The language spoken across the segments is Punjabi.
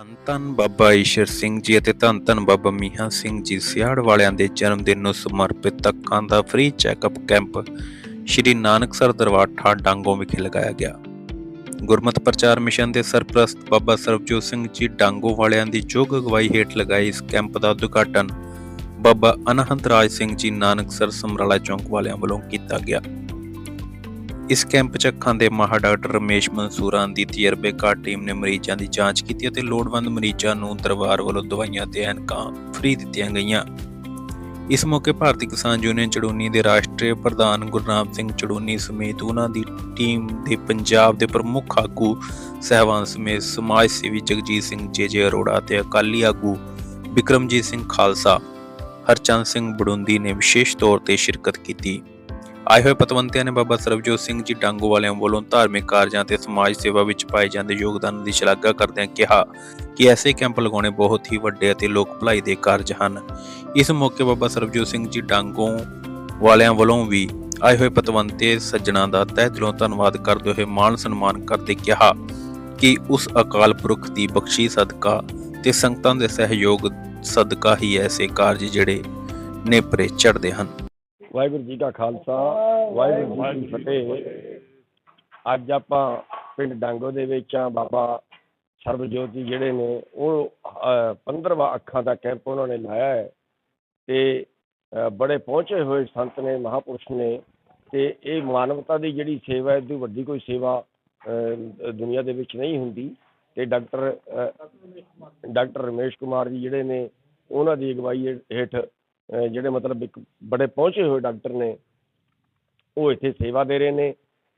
ਧੰਨ ਧੰਨ ਬਾਬਾ ਈਸ਼ਰ ਸਿੰਘ ਜੀ ਅਤੇ ਧੰਨ ਧੰਨ ਬਾਬਾ ਮੀਹਾਂ ਸਿੰਘ ਜੀ ਸਿਆੜ ਵਾਲਿਆਂ ਦੇ ਜਨਮ ਦਿਨ ਨੂੰ ਸਮਰਪਿਤ ਅੱਖਾਂ ਦਾ free checkup camp Shri Nanaksar Darbar Thath Dango ਵਿਖੇ ਲਗਾਇਆ ਗਿਆ। ਗੁਰਮਤ ਪ੍ਰਚਾਰ ਮਿਸ਼ਨ ਦੇ ਸਰਪ੍ਰਸਤ ਬਾਬਾ ਸਰਬਜੋਤ ਸਿੰਘ ਜੀ ਡਾਂਗੋ ਵਾਲਿਆਂ ਦੀ ਯੋਗ ਅਗਵਾਈ ਹੇਠ ਲਗਾਏ ਇਸ ਕੈਂਪ ਦਾ ਉਦਘਾਟਨ ਬਾਬਾ ਅਨਹੰਤ ਰਾਜ ਸਿੰਘ ਜੀ ਨਾਨਕਸਰ ਸਮਰਾਲਾ ਚੌਂਕ ਵਾਲਿਆਂ ਵੱਲੋਂ ਕੀਤਾ ਗਿਆ। ਇਸ ਕੈਂਪ 'ਚ ਅੱਖਾਂ ਦੇ ਮਾਹਰ ਡਾਕਟਰ ਰਮੇਸ਼ ਮਨਸੂਰਾਂ ਦੀ ਤਜਰਬੇਕਾਰ ਟੀਮ ਨੇ ਮਰੀਜ਼ਾਂ ਦੀ ਜਾਂਚ ਕੀਤੀ ਅਤੇ ਲੋੜਵੰਦ ਮਰੀਜ਼ਾਂ ਨੂੰ ਦਰਬਾਰ ਵੱਲੋਂ ਦਵਾਈਆਂ ਤੇ ਐਨਕਾਂ ਫ੍ਰੀ ਦਿੱਤੀਆਂ ਗਈਆਂ। ਇਸ ਮੌਕੇ ਭਾਰਤੀ ਕਿਸਾਨ ਯੂਨੀਅਨ ਚੜੂਨੀ ਦੇ ਰਾਸ਼ਟਰੀ ਪ੍ਰਧਾਨ ਗੁਰਨਾਮ ਸਿੰਘ ਚੜੂਨੀ ਸਮੇਤ ਉਹਨਾਂ ਦੀ ਟੀਮ ਦੇ ਪੰਜਾਬ ਦੇ ਪ੍ਰਮੁੱਖ ਆਗੂ ਸਹਿਬਾਨ ਸਮੇਤ ਸਮਾਜ ਸੇਵੀ ਜਗਜੀਤ ਸਿੰਘ ਜੇਜੇ ਅਰੋੜਾ ਅਤੇ ਅਕਾਲੀ ਆਗੂ ਵਿਕਰਮਜੀਤ ਸਿੰਘ ਖਾਲਸਾ, ਹਰਚੰਦ ਸਿੰਘ ਬੜੁੰਦੀ ਨੇ ਵਿਸ਼ੇਸ਼ ਤੌਰ ਤੇ ਸ਼ਿਰਕਤ ਕੀਤੀ। ਆਏ ਹੋਏ ਪਤਵੰਤਿਆਂ ਨੇ ਬਾਬਾ ਸਰਬਜੋਤ ਸਿੰਘ ਜੀ ਡਾਂਗੋ ਵਾਲਿਆਂ ਵੱਲੋਂ ਧਾਰਮਿਕ ਕਾਰਜਾਂ ਤੇ ਸਮਾਜ ਸੇਵਾ ਵਿੱਚ ਪਾਏ ਜਾਂਦੇ ਯੋਗਦਾਨ ਦੀ ਸ਼ਲਾਘਾ ਕਰਦਿਆਂ ਕਿਹਾ ਕਿ ਐਸੇ ਕੈਂਪ ਲਗਾਉਣੇ ਬਹੁਤ ਹੀ ਵੱਡੇ ਅਤੇ ਲੋਕ ਭਲਾਈ ਦੇ ਕਾਰਜ ਹਨ। ਇਸ ਮੌਕੇ ਬਾਬਾ ਸਰਬਜੋਤ ਸਿੰਘ ਜੀ ਡਾਂਗੋ ਵਾਲਿਆਂ ਵੱਲੋਂ ਵੀ ਆਏ ਹੋਏ ਪਤਵੰਤੇ ਸੱਜਣਾ ਦਾ ਤਹਿ ਦਿਲੋਂ ਧੰਨਵਾਦ ਕਰਦੇ ਹੋਏ ਮਾਣ ਸਨਮਾਨ ਕਰਦੇ ਕਿਹਾ ਕਿ ਉਸ ਅਕਾਲ ਪੁਰਖ ਦੀ ਬਖਸ਼ੀ ਸਦਕਾ ਤੇ ਸੰਗਤਾਂ ਦੇ ਸਹਿਯੋਗ ਸਦਕਾ ਹੀ ਐਸੇ ਕਾਰਜ ਜਿਹੜੇ ਨੇਪਰੇ ਚੜ੍ਹਦੇ ਹਨ। ਵਾਹਿਗੁਰੂ ਜੀ ਕਾ ਖਾਲਸਾ ਵਾਹਿਗੁਰੂ ਜੀ ਕੀ ਫਤਿਹ। ਅੱਜ ਆਪਾਂ ਪਿੰਡ ਡਾਂਗੋ ਦੇ ਵਿੱਚ ਆ ਬਾਬਾ ਸਰਬਜੋਤ ਜੀ ਜਿਹੜੇ ਨੇ ਉਹ ਅਹ, 15ਵਾਂ ਅੱਖਾਂ ਦਾ ਕੈਂਪ ਉਹਨਾਂ ਨੇ ਲਾਇਆ ਹੈ ਤੇ ਬੜੇ ਪਹੁੰਚੇ ਹੋਏ ਸੰਤ ਨੇ ਮਹਾਪੁਰਸ਼ ਨੇ ਤੇ ਇਹ ਮਾਨਵਤਾ ਦੀ ਜਿਹੜੀ ਸੇਵਾ ਹੈ ਇਹਦੀ ਵੱਡੀ ਕੋਈ ਸੇਵਾ ਦੁਨੀਆ ਦੇ ਵਿੱਚ ਨਹੀਂ ਹੁੰਦੀ ਤੇ ਡਾਕਟਰ ਡਾਕਟਰ ਰਮੇਸ਼ ਕੁਮਾਰ ਜੀ ਜਿਹੜੇ ਨੇ ਉਹਨਾਂ ਦੀ ਅਗਵਾਈ ਹੇਠ ਜਿਹੜੇ ਮਤਲਬ ਇੱਕ ਬੜੇ ਪਹੁੰਚੇ ਹੋਏ ਡਾਕਟਰ ਨੇ, ਉਹ ਇੱਥੇ ਸੇਵਾ ਦੇ ਰਹੇ ਨੇ।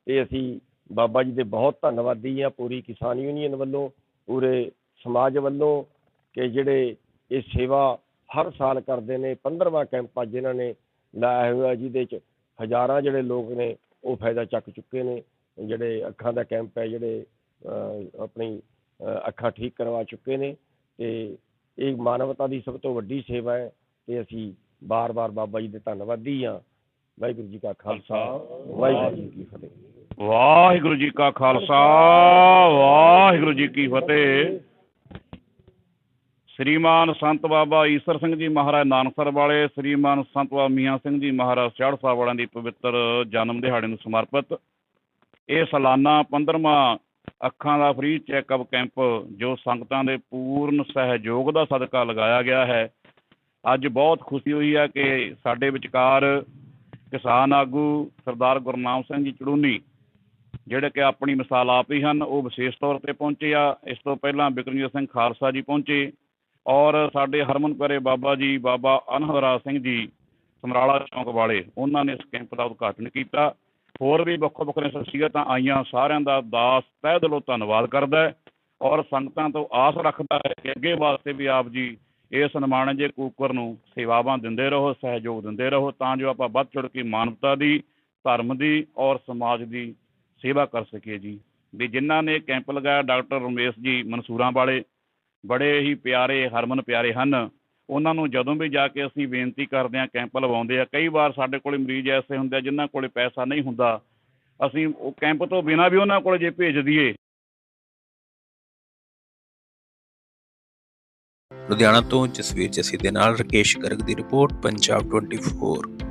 ਤੇ ਅਸੀਂ ਬਾਬਾ ਜੀ ਦੇ ਬਹੁਤ ਧੰਨਵਾਦੀ ਆ ਪੂਰੀ ਕਿਸਾਨ ਯੂਨੀਅਨ ਵੱਲੋਂ, ਪੂਰੇ ਸਮਾਜ ਵੱਲੋਂ ਕਿ ਜਿਹੜੇ ਇਹ ਸੇਵਾ ਹਰ ਸਾਲ ਕਰਦੇ ਨੇ। 15ਵਾਂ ਕੈਂਪ ਅੱਜ ਇਹਨਾਂ ਨੇ ਲਾਇਆ ਹੋਇਆ, ਜਿਹਦੇ ਚ ਹਜ਼ਾਰਾਂ ਜਿਹੜੇ ਲੋਕ ਨੇ, ਉਹ ਫਾਇਦਾ ਚੱਕ ਚੁੱਕੇ ਨੇ। ਜਿਹੜੇ ਅੱਖਾਂ ਦਾ ਕੈਂਪ ਹੈ, ਜਿਹੜੇ ਆਪਣੀ ਅੱਖਾਂ ਠੀਕ ਕਰਵਾ ਚੁੱਕੇ ਨੇ। ਤੇ ਇਹ ਮਾਨਵਤਾ ਦੀ ਸਭ ਤੋਂ ਵੱਡੀ ਸੇਵਾ ਹੈ। ਤੇ ਅਸੀਂ ਬਾਰ-ਬਾਰ ਬਾਬਾ ਜੀ ਦੇ ਧੰਨਵਾਦੀ ਹਾਂ। ਵਾਹਿਗੁਰੂ ਜੀ ਕਾ ਖਾਲਸਾ ਵਾਹਿਗੁਰੂ ਜੀ ਕੀ ਫਤਿਹ। ਵਾਹਿਗੁਰੂ ਜੀ ਕਾ ਖਾਲਸਾ ਵਾਹਿਗੁਰੂ ਜੀ ਕੀ ਫਤਿਹ। ਸ੍ਰੀਮਾਨ ਸੰਤ ਬਾਬਾ ਈਸਰ ਸਿੰਘ ਜੀ ਮਹਾਰਾਜ ਨਾਨਕਸਰ ਵਾਲੇ ਸ੍ਰੀਮਾਨ ਸੰਤ ਬਾਬਾ ਮੀਆਂ ਸਿੰਘ ਜੀ ਮਹਾਰਾਜ ਸਿਆੜ ਸਾਹਿਬ ਵਾਲਿਆਂ ਦੀ ਪਵਿੱਤਰ ਜਨਮ ਦਿਹਾੜੇ ਨੂੰ ਸਮਰਪਿਤ ਇਹ ਸਾਲਾਨਾ 15ਵਾਂ ਅੱਖਾਂ ਦਾ ਫ੍ਰੀ ਚੈੱਕਅਪ ਕੈਂਪ ਜੋ ਸੰਗਤਾਂ ਦੇ ਪੂਰਨ ਸਹਿਯੋਗ ਦਾ ਸਦਕਾ ਲਗਾਇਆ ਗਿਆ ਹੈ। ਅੱਜ ਬਹੁਤ ਖੁਸ਼ੀ ਹੋਈ ਹੈ ਕਿ ਸਾਡੇ ਵਿਚਕਾਰ ਕਿਸਾਨ ਆਗੂ ਸਰਦਾਰ ਗੁਰਨਾਮ ਸਿੰਘ ਜੀ ਚੜੂਨੀ, ਜਿਹੜੇ ਕਿ ਆਪਣੀ ਮਿਸਾਲ ਆਪ ਹੀ ਹਨ, ਉਹ ਵਿਸ਼ੇਸ਼ ਤੌਰ ਤੇ ਪਹੁੰਚੇ ਆ। ਇਸ ਤੋਂ ਪਹਿਲਾਂ ਬਿਕਰਮਜੀਤ ਸਿੰਘ ਖਾਲਸਾ ਜੀ ਪਹੁੰਚੇ ਔਰ ਸਾਡੇ ਹਰਮਨ ਪਿਆਰੇ ਬਾਬਾ ਜੀ, ਬਾਬਾ ਅਨਹਦਰਾਜ ਸਿੰਘ ਜੀ, ਸਮਰਾਲਾ ਚੌਂਕ ਵਾਲੇ, ਉਹਨਾਂ ਨੇ ਇਸ ਕੈਂਪ ਦਾ ਉਦਘਾਟਨ ਕੀਤਾ। ਹੋਰ ਵੀ ਵੱਖੋ ਵੱਖਰੇ ਸ਼ਖਸੀਅਤਾਂ ਆਈਆਂ, ਸਾਰਿਆਂ ਦਾ ਦਾਸ ਤਹਿ ਦਿਲੋਂ ਧੰਨਵਾਦ ਕਰਦਾ ਔਰ ਸੰਗਤਾਂ ਤੋਂ ਆਸ ਰੱਖਦਾ ਹੈ ਕਿ ਅੱਗੇ ਵਾਸਤੇ ਵੀ ਆਪ ਜੀ ਇਸ ਨਿਮਾਣੇ ਕੂਕਰ ਨੂੰ ਸੇਵਾਵਾਂ ਦਿੰਦੇ ਰਹੋ, ਸਹਿਯੋਗ ਦਿੰਦੇ ਰਹੋ, ਤਾਂ ਜੋ ਆਪਾਂ ਵੱਧ ਚੜ ਕੇ ਮਾਨਵਤਾ ਦੀ, ਧਰਮ ਦੀ ਔਰ ਸਮਾਜ ਦੀ ਸੇਵਾ ਕਰ ਸਕੀਏ ਜੀ। ਵੀ ਜਿਨ੍ਹਾਂ ਨੇ ਕੈਂਪ ਲਗਾਇਆ, ਡਾਕਟਰ ਰਮੇਸ਼ ਜੀ ਮਨਸੂਰਾਂ ਵਾਲੇ, ਬੜੇ ਹੀ ਪਿਆਰੇ, ਹਰਮਨ ਪਿਆਰੇ ਹਨ। ਉਹਨਾਂ ਨੂੰ ਜਦੋਂ ਵੀ ਜਾ ਕੇ ਅਸੀਂ ਬੇਨਤੀ ਕਰਦੇ ਹਾਂ, ਕੈਂਪ ਲਵਾਉਂਦੇ ਆ ਕਈ ਵਾਰ ਸਾਡੇ ਕੋਲੇ ਮਰੀਜ਼ ਐਸੇ ਹੁੰਦੇ ਆ ਜਿਨ੍ਹਾਂ ਕੋਲੇ ਪੈਸਾ ਨਹੀਂ ਹੁੰਦਾ। ਅਸੀਂ ਉਹ ਕੈਂਪ ਤੋਂ ਬਿਨਾਂ ਵੀ ਉਹਨਾਂ ਕੋਲ ਜੇ ਭੇਜ ਦਈਏ ਲੁਧਿਆਣਾ ਤੋਂ ਜਸਵੀਰ ਜਸੀ ਦੇ ਨਾਲ ਰਕੇਸ਼ ਗਰਗ ਦੀ ਰਿਪੋਰਟ ਪੰਜਾਬ 24